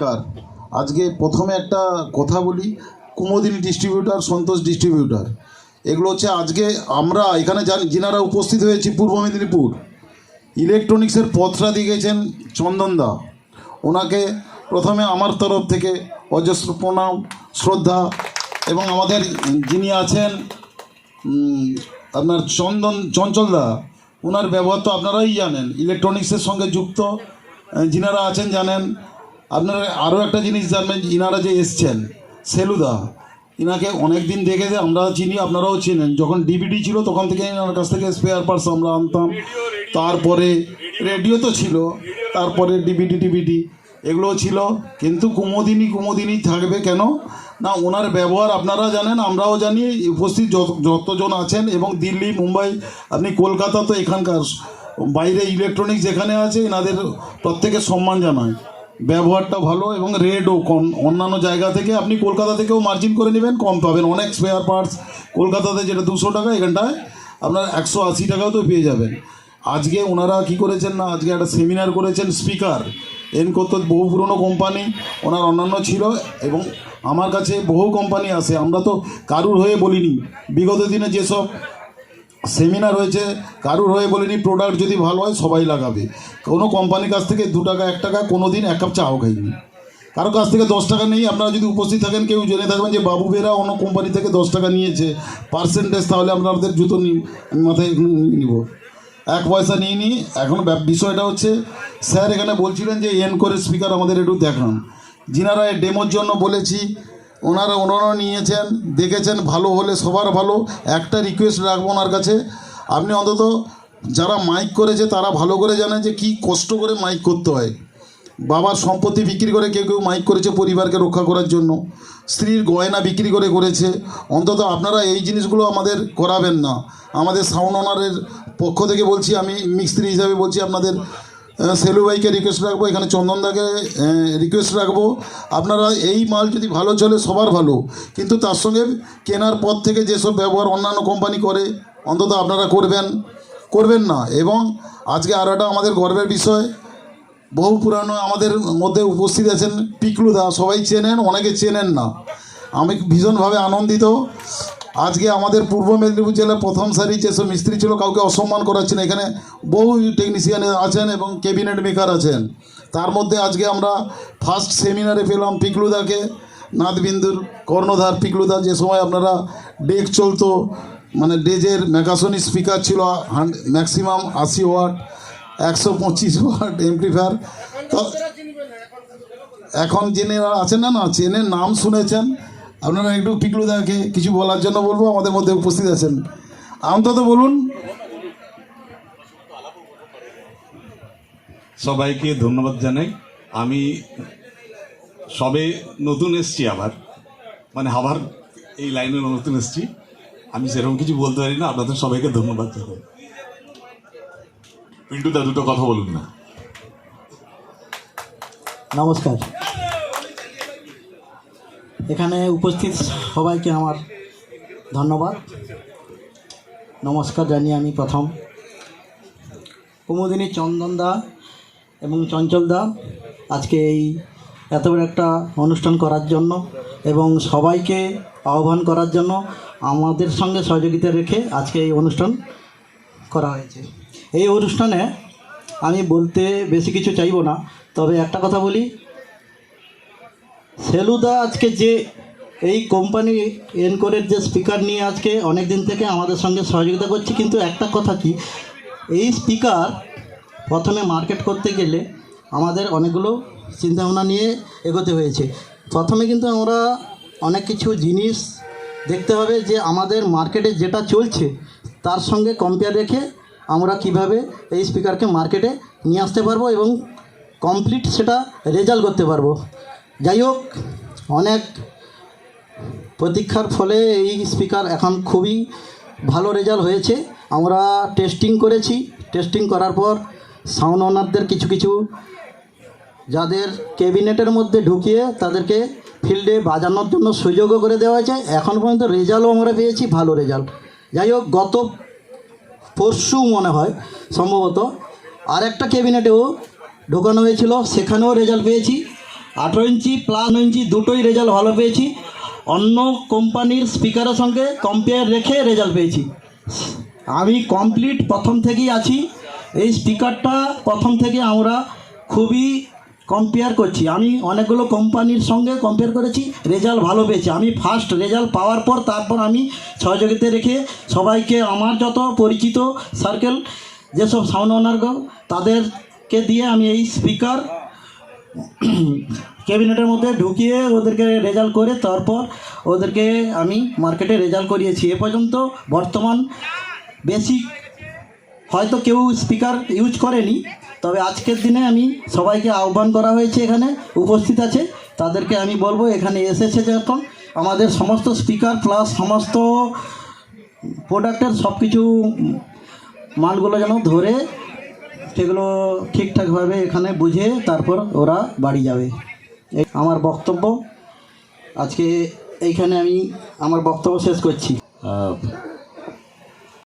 কার? আজকে প্রথমে একটা কথা বলি, কুমোদিনী ডিস্ট্রিবিউটার সন্তোষ ডিস্ট্রিবিউটার এগুলো হচ্ছে আজকে আমরা এখানে জানি যিনারা উপস্থিত হয়েছি পূর্ব মেদিনীপুর, ইলেকট্রনিক্সের পথটা গেছেন চন্দনদা ওনাকে প্রথমে আমার তরফ থেকে অজস্র প্রণাম, শ্রদ্ধা, এবং আমাদের যিনি আছেন আপনার চন্দন চঞ্চলদা ওনার ব্যবহার তো আপনারাই জানেন, ইলেকট্রনিক্সের সঙ্গে যুক্ত যিনারা আছেন জানেন আপনারা আরও একটা জিনিস জানবেন, ইনারা যে এসছেন, সেলুদা, ইনাকে অনেক দিন দেখেছে আমরা চিনি, আপনারাও চিনেন। যখন ডিবিডি ছিল, তখন থেকে ইনার কাছ থেকে স্পেয়ার পার্টস আমরা আনতাম। তারপরে রেডিও তো ছিল, তারপরে ডিবিডি টিবিডি এগুলোও ছিল। কিন্তু কুমোদিনী কুমোদিনী থাকবে কেন? না, ওনার ব্যবহার আপনারা জানেন, আমরাও জানি, উপস্থিত যত, যতজন আছেন, এবং দিল্লি, মুম্বাই, আপনি কলকাতা তো এখানকার, বাইরে ইলেকট্রনিক্স যেখানে আছে, এনাদের প্রত্যেকে সম্মান জানায়। ব্যবহারটা ভালো এবং রেটও কম। অন্যান্য জায়গা থেকে আপনি কলকাতা থেকেও মার্জিন করে নেবেন, কম পাবেন। অনেক স্পেয়ার পার্টস কলকাতাতে যেটা দুশো টাকা, এখানটায় আপনার একশো আশি টাকাও তো পেয়ে যাবেন। আজকে ওনারা কি করেছেন না, আজকে একটা সেমিনার করেছেন স্পিকার এনকো তো বহু পুরনো কোম্পানি ওনার অন্যান্য ছিল এবং আমার কাছে বহু কোম্পানি আছে আমরা তো কারুর হয়ে বলিনি। বিগত দিনে যেসব সেমিনার হয়েছে, কারুর হয়ে বলিনি প্রোডাক্ট যদি ভালো হয় সবাই লাগাবে। কোনো কোম্পানির কাছ থেকে দু টাকা, এক টাকা কোনো দিন এক কাপ চাও খাইনি। কারও কাছ থেকে দশ টাকা নেই, আপনারা যদি উপস্থিত থাকেন, কেউ জেনে থাকবেন যে বাবু বেরা অন্য কোম্পানি থেকে দশ টাকা নিয়েছে। পার্সেন্টেজ তাহলে আপনাদের জুতো নি মাথায় নিব। এক পয়সা নিয়ে নিই এখন বিষয়টা হচ্ছে, স্যার এখানে বলছিলেন যে এন করে স্পিকার আমাদের একটু দেখান। যিনারা ডেমোর জন্য বলেছি ওনারা ওনারা নিয়েছেন, দেখেছেন, ভালো হলে সবার ভালো। একটা রিকোয়েস্ট রাখব ওনার কাছে। আপনি অন্তত যারা মাইক করেছে, তারা ভালো করে জানে যে কি কষ্ট করে মাইক করতে হয়। বাবার সম্পত্তি বিক্রি করে কেউ কেউ মাইক করেছে পরিবারকে রক্ষা করার জন্য। স্ত্রীর গয়না বিক্রি করে করেছে। অন্তত আপনারা এই জিনিসগুলো আমাদের করাবেন না। আমাদের সাউন্ড ওনারের পক্ষ থেকে বলছি, আমি মিস্ত্রি হিসাবে বলছি আপনাদের। সেলু ভাইকে রিকোয়েস্ট রাখব, এখানে চন্দনদাকে রিকোয়েস্ট রাখব। আপনারা এই মাল যদি ভালো চলে, সবার ভালো। কিন্তু তার সঙ্গে কেনার পর থেকে যেসব ব্যবহার অন্যান্য কোম্পানি করে, অন্তত আপনারা করবেন করবেন না। এবং আজকে আরও একটা আমাদের গর্বের বিষয়, বহু পুরানো আমাদের মধ্যে উপস্থিত আছেন পিকলুদা সবাই চেনেন, অনেকে চেনেন না। আমি ভীষণভাবে আনন্দিত। আজকে আমাদের পূর্ব মেদিনীপুর জেলার প্রথম সারি যেসব মিস্ত্রি ছিল, কাউকে অসম্মান করাচ্ছে না। এখানে বহু টেকনিশিয়ান আছেন এবং ক্যাবিনেট মেকার আছেন। তার মধ্যে আজকে আমরা ফার্স্ট সেমিনারে পেলাম পিকলুদাকে নাথবিন্দুর কর্ণধার পিকলুদা। যে সময় আপনারা ডেক চলতো মানে ডেজের মেকাসনি স্পিকার ছিল ম্যাক্সিমাম আশি ওয়াট একশো পঁচিশ ওয়াট এমপ্লিফায়ার তো এখন জেনে আছেন না না, চেনের নাম শুনেছেন। আপনারা একটু পিকলুদাকে কিছু বলার জন্য বলব আমাদের মধ্যে উপস্থিত আছেন। অন্তত বলুন। সবাইকে ধন্যবাদ জানাই। আমি সবে নতুন এসছি আবার। মানে আবার এই লাইনে নতুন এসছি। আমি সেরকম কিছু বলতে পারি না আপনাদের সবাইকে ধন্যবাদ জানাই। পিন্টুদা দুটো কথা বলুন না। নমস্কার। এখানে উপস্থিত সবাইকে আমার ধন্যবাদ। নমস্কার জানিয়ে আমি প্রথম। কুমুদিনী চন্দন দা এবং চঞ্চলদা আজকে এই এত বড় একটা অনুষ্ঠান করার জন্য এবং সবাইকে আহ্বান করার জন্য আমাদের সঙ্গে সহযোগিতা রেখে আজকে এই অনুষ্ঠান করা হয়েছে। এই অনুষ্ঠানে আমি বলতে বেশি কিছু চাইব না, তবে একটা কথা বলি সেলুদা আজকে যে এই কোম্পানি এনকোরের যে স্পিকার নিয়ে আজকে অনেক দিন থেকে আমাদের সঙ্গে সহযোগিতা করছে, কিন্তু একটা কথা কি? এই স্পিকার প্রথমে মার্কেট করতে গেলে আমাদের অনেকগুলো চিন্তাভাবনা নিয়ে এগোতে হয়েছে। প্রথমে কিন্তু আমরা অনেক কিছু জিনিস দেখতে হবে যে আমাদের মার্কেটে যেটা চলছে, তার সঙ্গে কম্পেয়ার রেখে আমরা কীভাবে এই স্পিকারকে মার্কেটে নিয়ে আসতে পারব এবং কমপ্লিট সেটা রেজাল্ট করতে পারব। যাই হোক, অনেক প্রতীক্ষার ফলে এই স্পিকার এখন খুবই ভালো রেজাল্ট হয়েছে। আমরা টেস্টিং করেছি। টেস্টিং করার পর সাউন্ড ওনারদের কিছু কিছু, যাদের ক্যাবিনেটের মধ্যে ঢুকিয়ে তাদেরকে ফিল্ডে বাজানোর জন্য সুযোগও করে দেওয়া হয়েছে। এখন পর্যন্ত রেজাল্টও আমরা পেয়েছি, ভালো রেজাল্ট যাই হোক, গত পরশু মনে হয়, সম্ভবত আরেকটা ক্যাবিনেটেও ঢোকানো হয়েছিল, সেখানেও রেজাল্ট পেয়েছি। আঠেরো ইঞ্চি প্লাস ইঞ্চি দুটোই রেজাল্ট ভালো পেয়েছি। অন্য কোম্পানির স্পিকারের সঙ্গে কম্পেয়ার রেখে রেজাল্ট পেয়েছি। আমি কমপ্লিট প্রথম থেকেই আছি। এই স্পিকারটা প্রথম থেকে আমরা খুবই কম্পেয়ার করছি। আমি অনেকগুলো কোম্পানির সঙ্গে কম্পেয়ার করেছি রেজাল্ট ভালো পেয়েছি। আমি ফার্স্ট রেজাল্ট পাওয়ার পর তারপর আমি সহযোগিতা রেখে সবাইকে আমার যত পরিচিত সার্কেল যেসব সাউন্ড ওনারগণ তাদেরকে দিয়ে আমি এই স্পিকার ক্যাবিনেটের মধ্যে ঢুকিয়ে ওদেরকে রেজাল্ট করে তারপর ওদেরকে আমি মার্কেটে রেজাল্ট করিয়েছি। এ পর্যন্ত বর্তমান বেশি হয়তো কেউ স্পিকার ইউজ করেনি, তবে আজকের দিনে আমি সবাইকে আহ্বান করা হয়েছে এখানে, উপস্থিত আছে। তাদেরকে আমি বলব, এখানে এসেছে যখন আমাদের সমস্ত স্পিকার প্লাস সমস্ত প্রোডাক্টের সব কিছু মালগুলো যেন ধরে সেগুলো ঠিকঠাকভাবে এখানে বুঝে তারপর ওরা বাড়ি যাবে। আমার বক্তব্য। আজকে এইখানে আমি আমার বক্তব্য শেষ করছি।